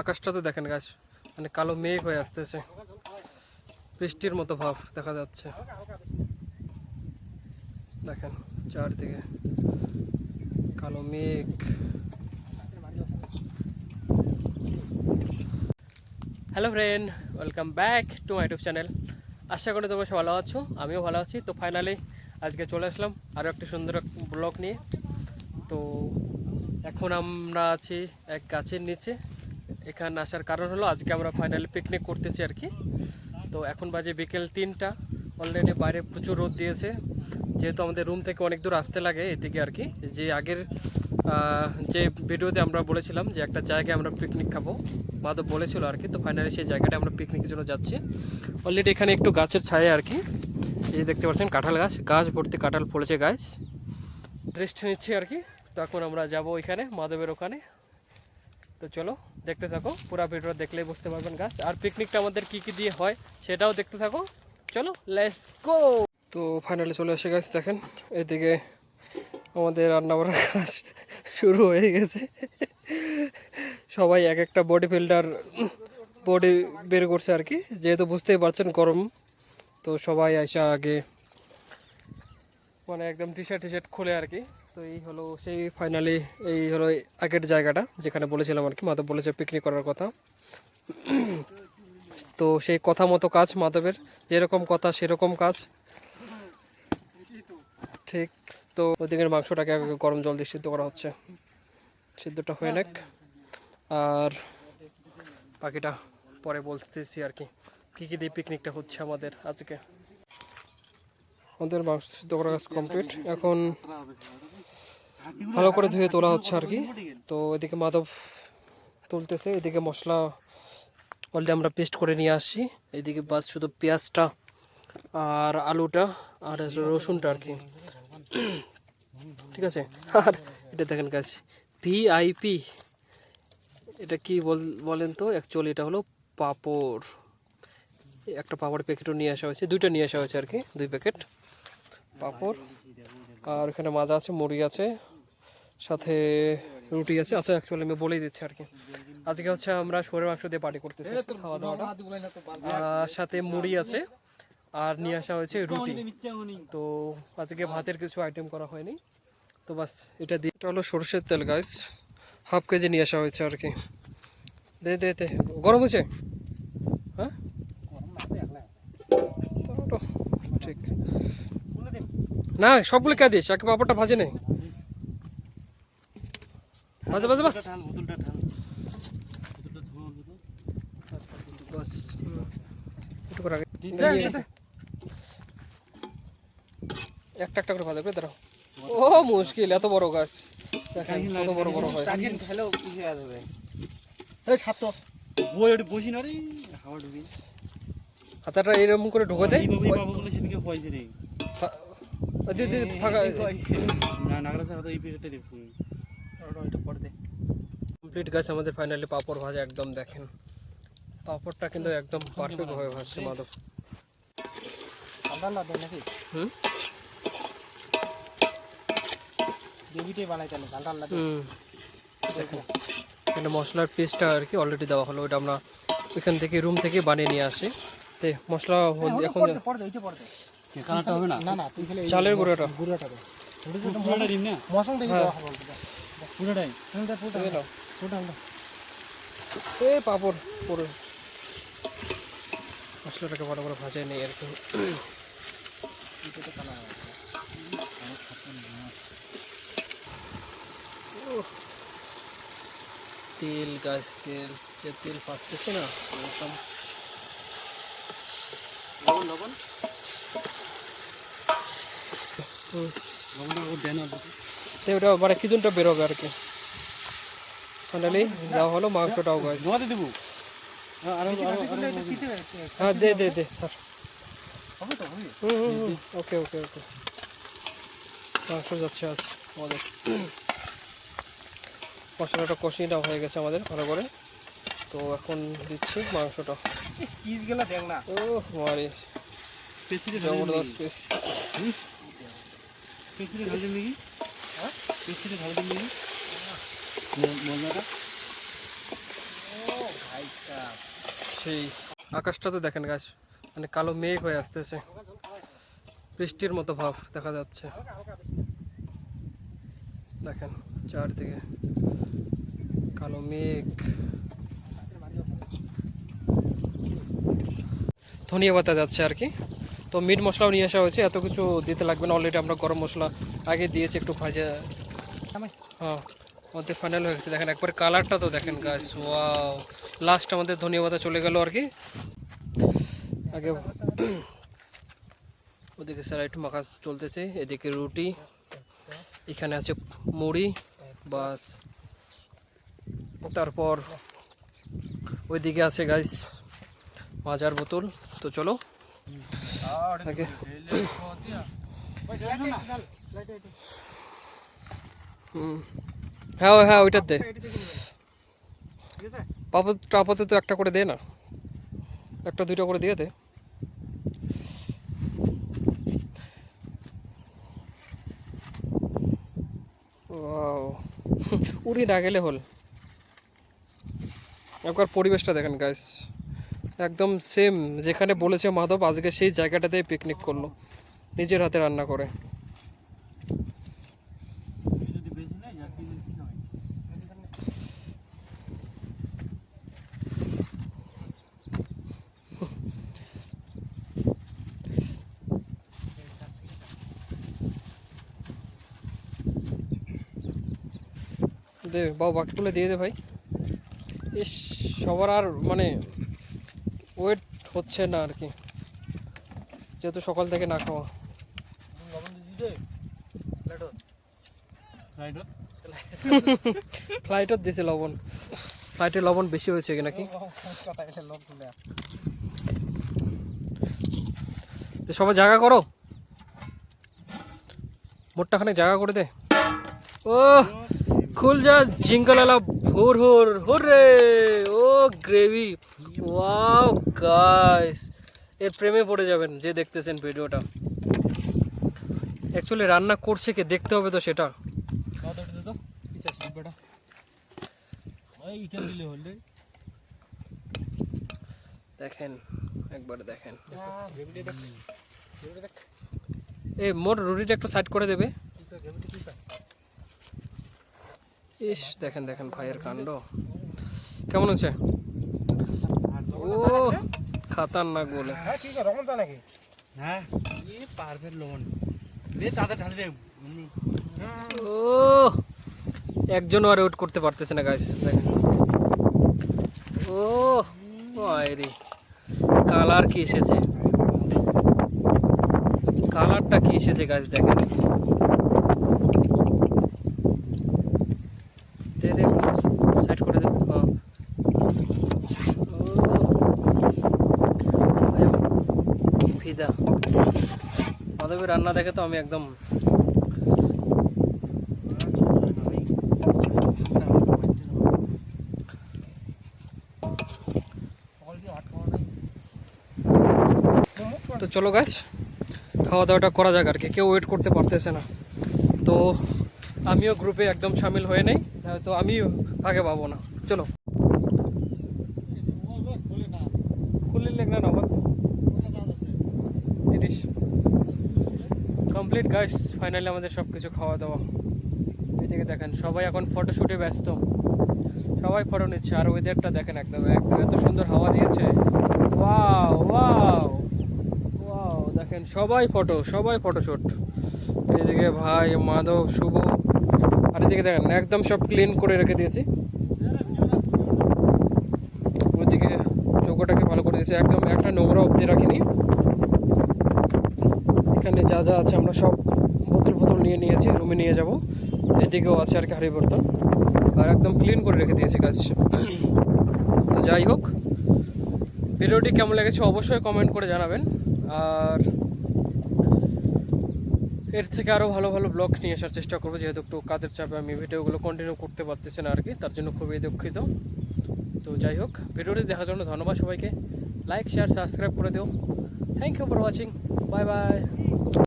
আকাশটা তো দেখেন গাছ মানে কালো মেঘ হয়ে আসতেছে। বৃষ্টির মতো ভাব দেখা যাচ্ছে। দেখেন চারদিকে কালো মেঘ। Hello friend welcome back to my YouTube channel আশা করি তোমরা ভালো আছো, আমিও ভালো আছি। তো ফাইনালি আজকে চলে আসলাম আরও একটি সুন্দর ব্লগ নিয়ে। তো এখন আমরা আছি এক গাছের নিচে। এখানে আসার কারণ হলো আজকে আমরা ফাইনালি পিকনিক করতেছি আর কি। তো এখন বাজে বিকেল তিনটা। অলরেডি বাইরে প্রচুর রোদ দিয়েছে। যেহেতু আমাদের রুম থেকে অনেক দূর আসতে লাগে এদিকে আর কি। যে আগের যে ভিডিওতে আমরা বলেছিলাম যে একটা জায়গায় আমরা পিকনিক খাব, মাধব বলেছিল আর কি। তো ফাইনালি সেই জায়গাটা আমরা পিকনিকের জন্য যাচ্ছি। অলরেডি এখানে একটু গাছের ছায়া আর কি। এই যে দেখতে পাচ্ছেন কাঁঠাল গাছ। গাছ ভর্তি কাঁঠাল পড়েছে গাছ দৃষ্টি নিচ্ছি আর কি। তো এখন আমরা যাব ওইখানে, মাধবের ওখানে। তো চলো, দেখতে থাকো। পুরো ভিডিও দেখলেই বুঝতে পারবেন গাছ আর পিকনিকটা আমাদের কি কি দিয়ে হয় সেটাও দেখতে থাকো। চলো লেটস গো তো ফাইনালি চলে এসে গেছে দেখেন, এদিকে আমাদের রান্না বান্নার কাজ শুরু হয়ে গেছে। সবাই এক একটা বডি ফিল্টার বডি বের করছে আর কি। যেহেতু বুঝতেই পারছেন গরম, তো সবাই আসা আগে মানে একদম টি শার্ট টি শার্ট খুলে আর কি। তো এই হলো সেই ফাইনালি এই হলো আগের জায়গাটা, যেখানে বলেছিলাম আর কি, মাধব বলেছে পিকনিক করার কথা। তো সেই কথা মতো কাজ মাধবের, যেরকম কথা সেরকম কাজ। ঠিক, তো ওদিকের মাংসটাকে গরম জল দিয়ে সিদ্ধ করা হচ্ছে। সিদ্ধটা হয়ে নেক। আর বাকিটা পরে বলতেছি আর কি, কী কী দিয়ে পিকনিকটা হচ্ছে আমাদের আজকে। আমাদের সিদ্ধ করা কাজ কমপ্লিট এখন ভালো করে ধুয়ে তোলা হচ্ছে আর কি তো এদিকে মাধব তুলতেছে, এদিকে মশলা অলরেডি আমরা পেস্ট করে নিয়ে আসি এদিকে বাস শুধু পেঁয়াজটা আর আলুটা আর রসুনটা আর কি ঠিক আছে? আর এটা দেখেন গাছ ভিআইপি এটা কি বল- বলেন তো? অ্যাকচুয়ালি এটা হলো পাপড়। একটা পাপড় প্যাকেটও নিয়ে আসা হয়েছে, দুইটা নিয়ে আসা হয়েছে আর কি দুই প্যাকেট পাপড়। আর এখানে মাজা আছে মুড়ি আছে সাথে রুটি আছে। আচ্ছা অ্যাকচুয়ালি আমি বলেই দিচ্ছি আর কি। আজকে হচ্ছে আমরা শরীর মাংস দিয়ে পার্টি করতেছি খাওয়া দাওয়াটা আর সাথে মুড়ি আছে আর নিয়ে আসা হয়েছে রুটি। তো আজকে ভাতের কিছু আইটেম করা হয়নি। তো বাস এটা দিয়ে এটা হলো সরষের তেল গাছ হাফ কেজি নিয়ে আসা হয়েছে আর কি। দে দে দে। গরম হয়েছে? হ্যাঁ? ঠিক। না সবগুলো কে দিস একে পাপড়টা ভাজে নেই। বাজে বাজে বাস। একটু। একটা করে ভাজা করে দাঁড়াও। ও মুশকিল এত বড় গাছ। দেখেন কত বড় বড় হয়। বই ওটি বসি না রে হাওয়া ঢুকি হাতাটা এরকম করে ঢুকে দেয় বলে সেদিকে হয়েছে রে কমপ্লিট গাছ আমাদের ফাইনালি পাপড় ভাজা একদম দেখেন। পাপড়টা কিন্তু একদম পারফেক্ট হয়ে ভাজছে মাধব। হুম? হুম। দেখেন এখানে মশলার পেস্টটা আর কি অলরেডি দেওয়া হলো ওটা আমরা ওইখান থেকে রুম থেকে বানিয়ে নিয়ে আসি। তে মশলা এখন কালারটা হবে না? চালের গুঁড়োটা। পুরোটা দিন না পুরোটাই? দিয়ে দাও। এ পাপড় পুরো। মশলাটাকে ভালো করে ভাজাই নেই আর কি। তেল গাছ তেল যে তেল পাচ্ছে না লবণ লবণ হুম। লবণটা ও দেন আর তো ওটা মানে কিদুনটা বেরোবে আর কি? ফাইনালি যাওয়া হলো মাংসটাও গাছ ধোয়াতে দেবো? আরও আরও হ্যাঁ দে দে দে স্যার হুম হুম হুম ওকে ওকে ওকে। মাংস যাচ্ছে আজ আমাদের। মশলাটা কষিয়ে দেওয়া হয়ে গেছে আমাদের ভালো করে। তো এখন দিচ্ছি মাংসটা। ও মারি জবরদস্ত পিস নাকি হ্যাঁ? পেস্ট্রি ঢালছেন নাকি মশলাটা সেই আকাশটা তো দেখেন গাছ মানে কালো মেঘ হয়ে আসতেছে। বৃষ্টির মতো ভাব দেখা যাচ্ছে। দেখেন চারদিকে কালো মেঘ। ধনিয়া পাতা যাচ্ছে আর কি। তো মিট মশলাও নিয়ে আসা হয়েছে এত কিছু দিতে লাগবে না অলরেডি আমরা গরম মশলা আগে দিয়েছি একটু ভাজা। হ্যাঁ মধ্যে ফাইনাল হয়ে গেছে দেখেন একবার কালারটা তো দেখেন গাছ ওয়াও লাস্ট আমাদের ধনিয়া পাতা চলে গেল আর কি। আগে ওদিকে স্যালাইট মাখা চলতেছে এদিকে রুটি এখানে আছে মুড়ি বাস। তারপর ওইদিকে আছে গাইস মাজার বোতল। তো চলো আগে হ্যাঁ হ্যাঁ ওইটার দে। আপাতত আপাতত একটা করে দে না। একটা, দুইটা করে দিয়ে দে. উড়ি না গেলে হল। একবার পরিবেশটা দেখেন গাইস একদম সেম যেখানে বলেছে মাধব, আজকে সেই জায়গাটাতেই পিকনিক করল। নিজের হাতে রান্না করে। দে, বাবু, বাকিগুলো দিয়ে দে ভাই। ইস, সবার আর মানে ওয়েট হচ্ছে না আর কি। যেহেতু সকাল থেকে না খাওয়া। রাইট ফ্লাইটও দিছে লবণ। ফ্লাইটে লবণ বেশি হয়েছে কি নাকি? সবাই জায়গা করো। মোটটা মোটটাখানে জায়গা করে দে। ও খুল যা জিঙ্গলালা ভোর হোর হোর রে ও গ্রেভি। ওয়াও গাইস এর প্রেমে পড়ে যাবেন যে দেখতেছেন ভিডিওটা। অ্যাকচুয়ালি রান্না করছে কে? দেখতে হবে তো সেটা। দেখেন একবার দেখেন। এ মোর রুটিটা একটু সাইড করে দেবে। ইস দেখেন দেখেন ভাইয়ের কাণ্ড। কেমন আছে? ও খাতারনাক বলে। হ্যাঁ ঠিক আছে নাকি? হ্যাঁ এ পারবে লবণ। দে তাদের ঢালি দে ও একজনও আর ওয়েট করতে পারতেছে না গাইস দেখেন। ও রে কালার কি এসেছে? কালারটা কি এসেছে গাছ দেখেন দে দে সাইড করে দে হ্যাঁ ও, একদম ফিদা মাধবের রান্না দেখে তো আমি একদম তো চলো গাছ খাওয়া দাওয়াটা করা যাক আর কি। কেউ ওয়েট করতে পারতেছে না। তো আমিও গ্রুপে একদম সামিল হয়ে নেই তো আমিও আগে পাবো না। চলো। কমপ্লিট গাছ ফাইনালি আমাদের সব কিছু খাওয়া দাওয়া এদিকে দেখেন, সবাই এখন ফটোশ্যুটে ব্যস্ত। সবাই ফটো নিচ্ছে, আর ওয়েদারটা দেখেন একদম একদম এত সুন্দর হাওয়া দিয়েছে। ওয়াও ওয়াও ওয়াও দেখেন, সবাই ফটো সবাই ফটোশ্যুট এদিকে ভাই, মাধব, শুভ। আর এদিকে দেখেন, একদম সব ক্লিন করে রেখে দিয়েছি। ওইদিকে চৌকোটাকে ভালো করে দিয়েছি, একদম একটা নোংরা অবধি রাখিনি। এখানে যা যা আছে আমরা সব বোতল বোতল নিয়ে নিয়েছি রুমে নিয়ে যাব। এদিকেও আছে আর কি হাড়ি বর্তন আর একদম ক্লিন করে রেখে দিয়েছি কাজ তো যাই হোক, ভিডিওটি কেমন লেগেছে অবশ্যই কমেন্ট করে জানাবেন। আর এর থেকে আরও ভালো ভালো ব্লগ নিয়ে আসার চেষ্টা করব, যেহেতু একটু কাজের চাপে আমি ভিডিওগুলো কন্টিনিউ করতে পারতেছি না আর কি, তার জন্য খুবই দুঃখিত। তো যাই হোক, ভিডিওটি দেখার জন্য ধন্যবাদ সবাইকে। লাইক শেয়ার সাবস্ক্রাইব করে দিও। Thank you for watching bye bye